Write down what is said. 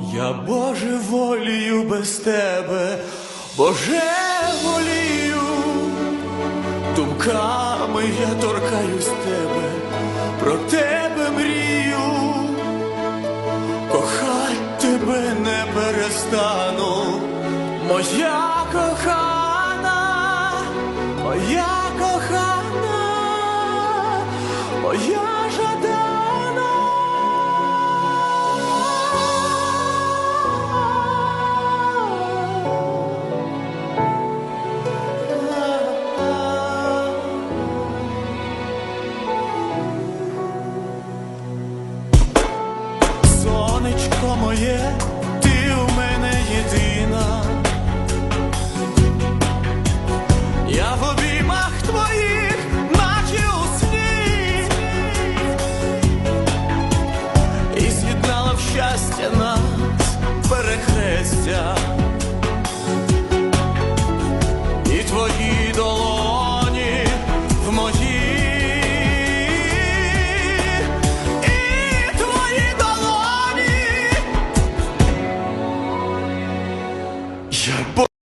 Я Боже волію без тебе, Боже волію, думками я торкаюсь тебе, про тебе мрію, кохать тебе не перестану, моя кохана, моя кохана, моя Сонечко моє, ти у мене єдина. Я в обіймах твоїх, наче у сні, і з'єднала в щастя нас перехрестя. いや、